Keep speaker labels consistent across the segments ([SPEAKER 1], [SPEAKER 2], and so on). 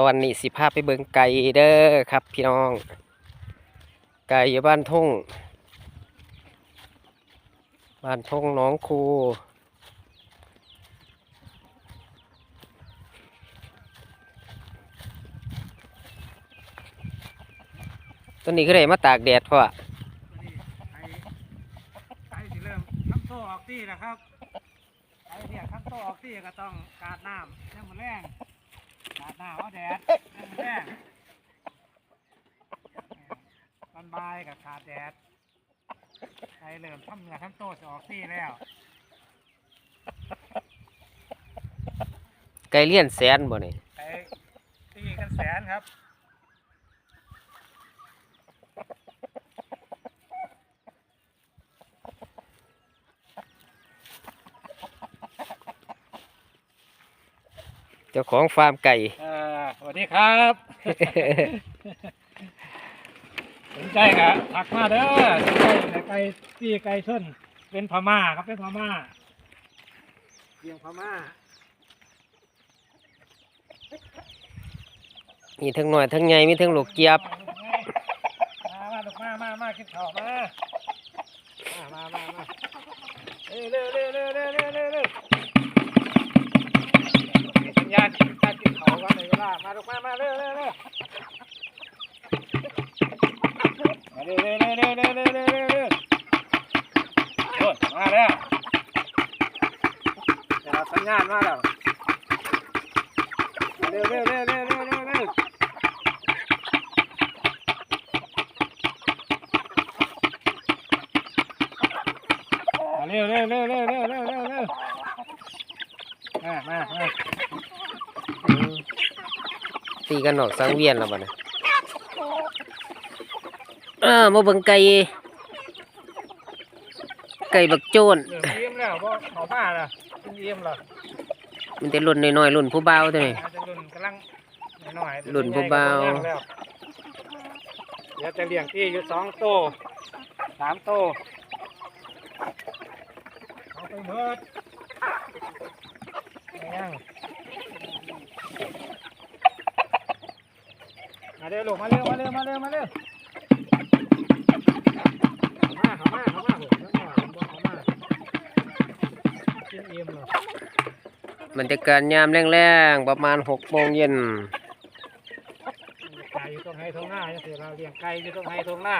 [SPEAKER 1] ตอนนี้สิพาไปเบิงไก่เด้อครับ พี่น้อง ไก่อยู่บ้านทุ่ง บ้านทุ่งน้องครูตัวนี้ก็ได้มาตากแดดพ่อ
[SPEAKER 2] ไอ้ไอ้ที่เริ่มทำโซ่ออกที่นะครับไอ้เนี่ยทำโซ่ออกที่ก็ต้องกาดน้ำยังมันแรง กาดน้ำเอาแดดยังมันแรงตอนบ่ายกับขาดแดดไอ้เริ่มทำเนื้อทำโซ่จะออกที่แล้ว
[SPEAKER 1] ไก่เลี้ยนแสนบ่นี่
[SPEAKER 2] ไอ้ตีกันแสนครับ
[SPEAKER 1] จ้าของฟาร์มไก่
[SPEAKER 2] เอ่อสวัสดีครับ สนใจครับถักมาเด้อสนใจในไก่ตีไก่ชนเป็นพม่าครับเป็นพม่าเพียงพม่า
[SPEAKER 1] มีทั้งหน่อยทั้งใหญ่มีทั้งลูกเกียบ
[SPEAKER 2] มามาลูกมามามากินข้าวมา มามามามาเร็วเร็วเร็วเร็วเร็วเร็วเร็วเร็วมีสัญญาณการกินข้าวกันในเวลา มาลูกมามาเร็วเร็วเร็วมาเร็วเร็วเร็วเร็วเร็วเร็วเร็วเร็วเร็วโอ้ยมาแล้วเดี๋ยวสัญญาณมาแล้วมาเร็วเร็วเร็วเร็วเร็วเร็วเร็วมาเร็วเร็วเร็วเร็วเร็วเร็วเร็วเร็วมามามา
[SPEAKER 1] ตีกันออกสังเวียนแล้วบ่เนี่ยเออมาเบิ่งไก่ไก่บักโจน
[SPEAKER 2] เริ่มเยี่ยมแล้วเพราะเขาผ้าละเป็นเยี่ยมแล้ว
[SPEAKER 1] มันจะรุ่นน้อยๆรุ่นผู้เบาวตัวนี้
[SPEAKER 2] อาจจะรุ่นกำลังหน่อยๆ
[SPEAKER 1] รุ่นเบาๆ
[SPEAKER 2] ใหญ่ก็บ่ย่งแล้วเดี๋ยวจะเลี้ยงที่อยู่สองโตวสามโตวเอาไปเมิดไม่ยังมา เร็วลูกมาเร็วมาเร็วมาเร็วมาเร็วเขามาเขามาเขามาผมเขามาผมบอกเขามากินเอ็มเหรอบ
[SPEAKER 1] รรยากาศยามแรงๆประมาณหกโมงเย็น
[SPEAKER 2] ไก่อยู่ตรงไฮตรงหน้าจะเสียเราเลี้ยงไก่อยู่ตรงไฮตรงหน้า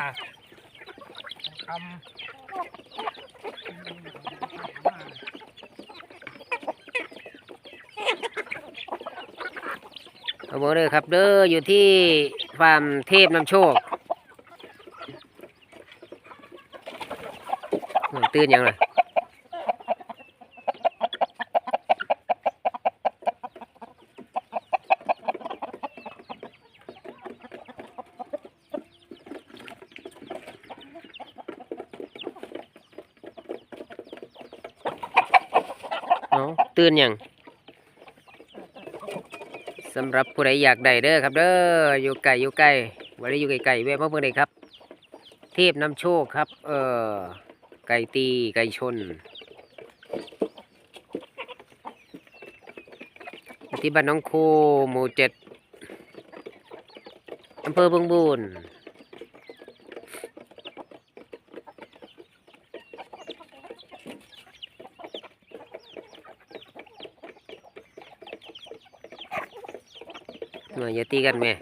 [SPEAKER 2] คำ
[SPEAKER 1] เอาบ่เด้อครับเด้ออยู่ที่ฟาร์มเทพนำโชคตื่นยังล่ะเอาตื่นยัง สำหรับผู้ใดอยากได้เด้อครับเด้ออยู่ไก่อยู่ไก่วันนี้อยู่ไกลๆแวะมาเพิ่อนเลยครับ เทพน้ำโชคครับ เออไก่ตีไก่ชนที่บ้านน้องคูหมู่เจ็ดอำเภอบึงบูน หน่อยอย่าตีกันแม่